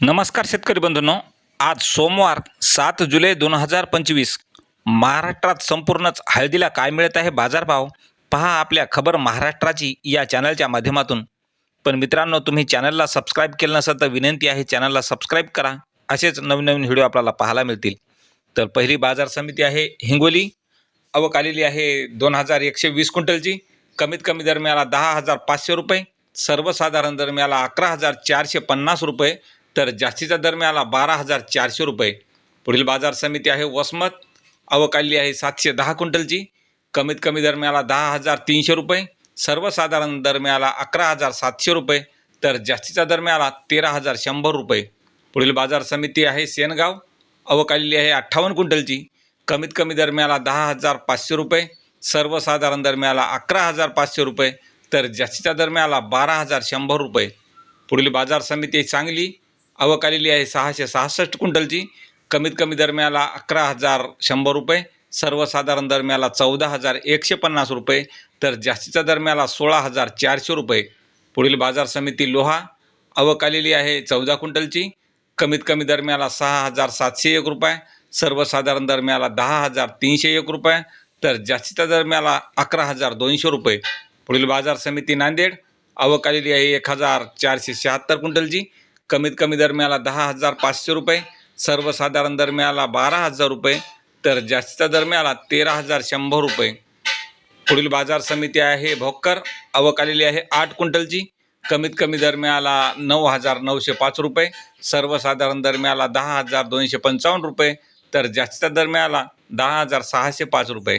नमस्कार शेतकरी बंधूंनो. आज सोमवार सात जुलै दोन हजार पंचवीस. महाराष्ट्रात संपूर्णच हळदीला काय मिळत आहे बाजारभाव? पहा आपल्या खबर महाराष्ट्राची या चॅनलच्या माध्यमातून. पण मित्रांनो तुम्ही चॅनलला सबस्क्राईब केलं नसेल तर विनंती आहे चॅनलला सबस्क्राईब करा. असेच नवीन नवीन व्हिडिओ आपल्याला पाहायला मिळतील. तर पहिली बाजार समिती आहे हिंगोली. आवक आलेली आहे दोन हजार एकशे वीस क्विंटलची. कमीत कमी दरम्याला दहा हजार पाचशे रुपये. सर्वसाधारण दरम्याला अकरा हजार चारशे पन्नास रुपये. तर जास्तीचा दर मिळाला बारा हजार चारशे रुपये. पुढील बाजार समिती आहे वसमत. अवकाली आहे सातशे दहा क्विंटलची. कमीत कमी दर मिळाला दहा हजार तीनशे रुपये. सर्वसाधारण दर मिळाला अकरा हजार सातशे रुपये. तर जास्तीचा दर मिळाला तेरा हजार शंभर रुपये. पुढील बाजार समिती आहे सेनगाव. अवकालेली आहे अठ्ठावन्न क्विंटलची. कमीत कमी दर मिळाला दहा हजार पाचशे रुपये. सर्वसाधारण दर मिळाला अकरा हजार पाचशे रुपये. तर जास्तीचा दर मिळाला बारा हजार शंभर रुपये. पुढील बाजार समिती आहे सांगली. आवक आलेली आहे सहाशे सहासष्ट क्विंटलची. कमीत कमी दरम्याला अकरा हजार शंभर रुपये सर्वसाधारण दरम्याला चौदा हजार एकशे पन्नास रुपये तर जास्तीच्या दरम्याला सोळा हजार चारशे रुपये. पुढील बाजार समिती लोहा आवक आलेली आहे चौदा क्विंटलची. कमीत कमी दरम्याला सहा हजार सातशे एक रुपये सर्वसाधारण दरम्याला दहा हजार तीनशे एक रुपये तर जास्तीच्या दरम्याला अकरा हजार दोनशे रुपये. पुढील बाजार समिती नांदेड आवक आलेली आहे एक हजार चारशे शहात्तर क्विंटलची. कमीत कमी दरम्याला दहा हजार पाचशे रुपये सर्वसाधारण दरम्याला बारा हजार रुपये तर जास्तीचा दरम्याला तेरा हजार शंभर रुपये. पुढील बाजार समिती आहे भोकर आवक आलेली आहे आठ क्विंटलची. कमीत कमी दरम्याला नऊ हजार नऊशे पाच रुपये सर्वसाधारण दरम्याला दहा हजार दोनशे पंचावन्न रुपये तर जास्तीचा दरम्याला दहा हजार सहाशे पाच रुपये.